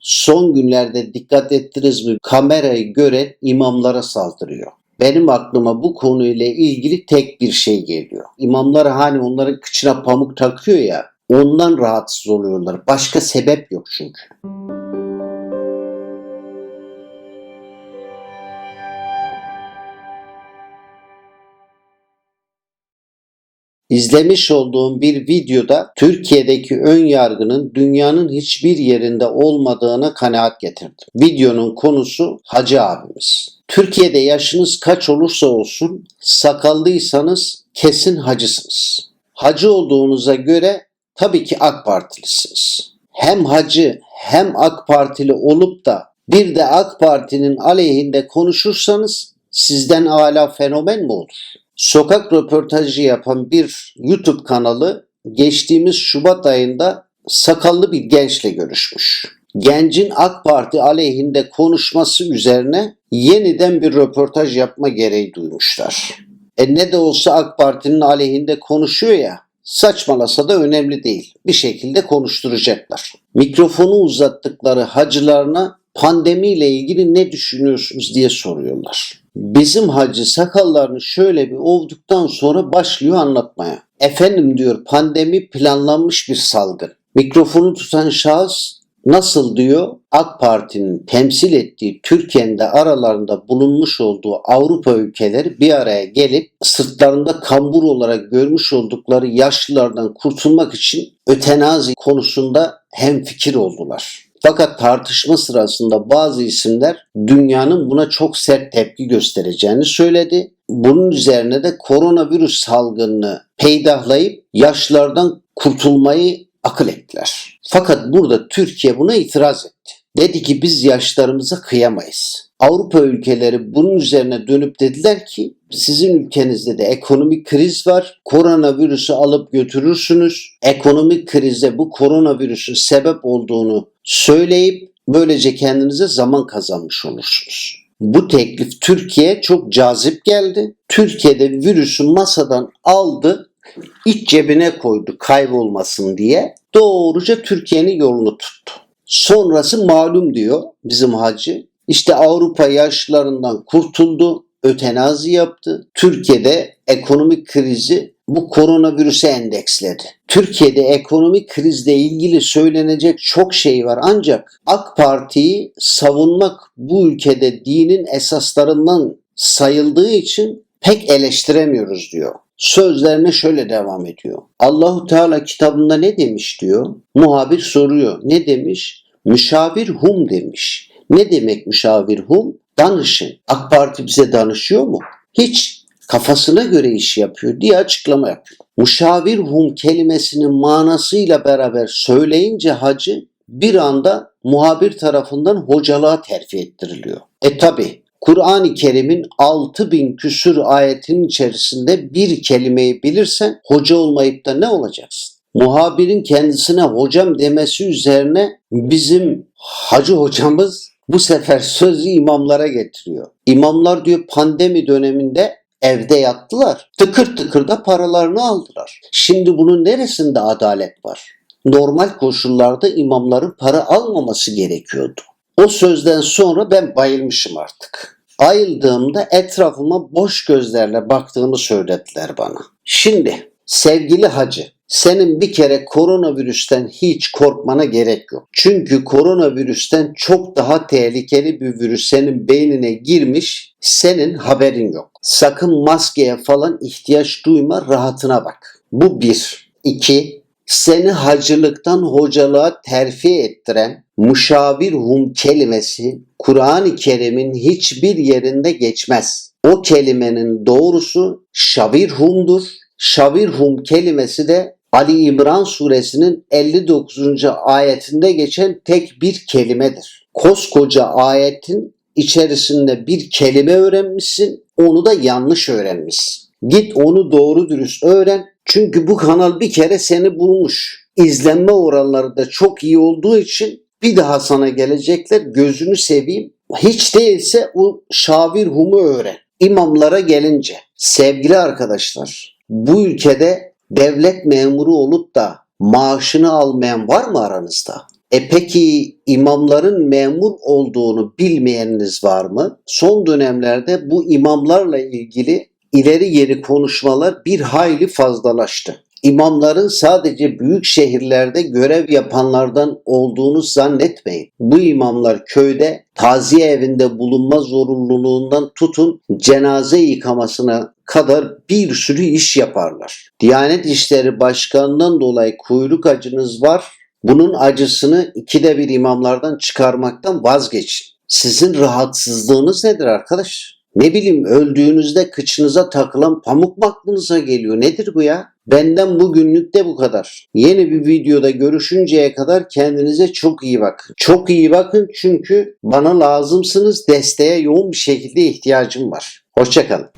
son günlerde dikkat ettiniz mi kamerayı gören imamlara saldırıyor. Benim aklıma bu konuyla ilgili tek bir şey geliyor. İmamlar hani onların kıçına pamuk takıyor ya ondan rahatsız oluyorlar. Başka sebep yok çünkü. İzlemiş olduğum bir videoda Türkiye'deki ön yargının dünyanın hiçbir yerinde olmadığına kanaat getirdim. Videonun konusu Hacı abimiz. Türkiye'de yaşınız kaç olursa olsun sakallıysanız kesin hacısınız. Hacı olduğunuza göre tabii ki AK Partilisiniz. Hem hacı hem AK Partili olup da bir de AK Parti'nin aleyhinde konuşursanız sizden hala fenomen mi olur? Sokak röportajı yapan bir YouTube kanalı geçtiğimiz Şubat ayında sakallı bir gençle görüşmüş. Gencin AK Parti aleyhinde konuşması üzerine yeniden bir röportaj yapma gereği duymuşlar. E ne de olsa AK Parti'nin aleyhinde konuşuyor ya, saçmalasa da önemli değil. Bir şekilde konuşturacaklar. Mikrofonu uzattıkları hacılarına pandemiyle ilgili ne düşünüyorsunuz diye soruyorlar. Bizim hacı sakallarını şöyle bir ovduktan sonra başlıyor anlatmaya. Efendim diyor pandemi planlanmış bir salgın. Mikrofonu tutan şahıs nasıl diyor AK Parti'nin temsil ettiği Türkiye'nin de aralarında bulunmuş olduğu Avrupa ülkeleri bir araya gelip sırtlarında kambur olarak görmüş oldukları yaşlılardan kurtulmak için ötenazi konusunda hemfikir oldular. Fakat tartışma sırasında bazı isimler dünyanın buna çok sert tepki göstereceğini söyledi. Bunun üzerine de koronavirüs salgınını peydahlayıp yaşlardan kurtulmayı akıl ettiler. Fakat burada Türkiye buna itiraz etti. Dedi ki biz yaşlarımıza kıyamayız. Avrupa ülkeleri bunun üzerine dönüp dediler ki sizin ülkenizde de ekonomik kriz var. Koronavirüsü alıp götürürsünüz. Ekonomik krize bu koronavirüsün sebep olduğunu söyleyip böylece kendinize zaman kazanmış olursunuz. Bu teklif Türkiye'ye çok cazip geldi. Türkiye'de virüsü masadan aldı, iç cebine koydu kaybolmasın diye. Doğruca Türkiye'nin yolunu tuttu. Sonrası malum diyor bizim hacı. İşte Avrupa yaşlılarından kurtuldu, ötenazi yaptı. Türkiye'de ekonomik krizi bu koronavirüse endeksledi. Türkiye'de ekonomik krizle ilgili söylenecek çok şey var ancak AK Parti'yi savunmak bu ülkede dinin esaslarından sayıldığı için pek eleştiremiyoruz diyor. Sözlerine şöyle devam ediyor. Allahu Teala kitabında ne demiş diyor. Muhabir soruyor. Ne demiş? Müşavir hum demiş. Ne demek müşavir hum? Danışın. AK Parti bize danışıyor mu? Hiç kafasına göre iş yapıyor diye açıklama yapıyor. Müşavir hum kelimesinin manasıyla beraber söyleyince hacı bir anda muhabir tarafından hocalığa terfi ettiriliyor. E tabi Kur'an-ı Kerim'in 6000 küsür ayetin içerisinde bir kelimeyi bilirsen hoca olmayıp da ne olacaksın? Muhabirin kendisine hocam demesi üzerine bizim hacı hocamız bu sefer sözü imamlara getiriyor. İmamlar diyor pandemi döneminde evde yattılar. Tıkır tıkır da paralarını aldılar. Şimdi bunun neresinde adalet var? Normal koşullarda imamların para almaması gerekiyordu. O sözden sonra ben bayılmışım artık. Ayıldığımda etrafıma boş gözlerle baktığımı söylediler bana. Şimdi sevgili hacı senin bir kere koronavirüsten hiç korkmana gerek yok. Çünkü koronavirüsten çok daha tehlikeli bir virüs senin beynine girmiş, senin haberin yok. Sakın maskeye falan ihtiyaç duyma, rahatına bak. Bu bir. İki, seni hacılıktan hocalığa terfi ettiren müşavir hum kelimesi Kur'an-ı Kerim'in hiçbir yerinde geçmez. O kelimenin doğrusu şavirhumdur. Şavirhum kelimesi de Ali İmran suresinin 59. ayetinde geçen tek bir kelimedir. Koskoca ayetin içerisinde bir kelime öğrenmişsin, onu da yanlış öğrenmişsin. Git onu doğru dürüst öğren. Çünkü bu kanal bir kere seni bulmuş. İzlenme oranları da çok iyi olduğu için bir daha sana gelecekler. Gözünü seveyim. Hiç değilse o şavir humu öğren. İmamlara gelince sevgili arkadaşlar bu ülkede devlet memuru olup da maaşını almayan var mı aranızda? E peki imamların memur olduğunu bilmeyeniniz var mı? Son dönemlerde bu imamlarla ilgili ileri geri konuşmalar bir hayli fazlalaştı. İmamların sadece büyük şehirlerde görev yapanlardan olduğunu zannetmeyin. Bu imamlar köyde taziye evinde bulunma zorunluluğundan tutun cenaze yıkamasına kadar bir sürü iş yaparlar. Diyanet İşleri Başkanı'ndan dolayı kuyruk acınız var. Bunun acısını ikide bir imamlardan çıkarmaktan vazgeçin. Sizin rahatsızlığınız nedir arkadaş? Ne bileyim öldüğünüzde kıçınıza takılan pamuk mu aklınıza geliyor? Nedir bu ya? Benden bugünlük de bu kadar. Yeni bir videoda görüşünceye kadar kendinize çok iyi bakın. Çok iyi bakın çünkü bana lazımsınız. Desteğe yoğun bir şekilde ihtiyacım var. Hoşçakalın.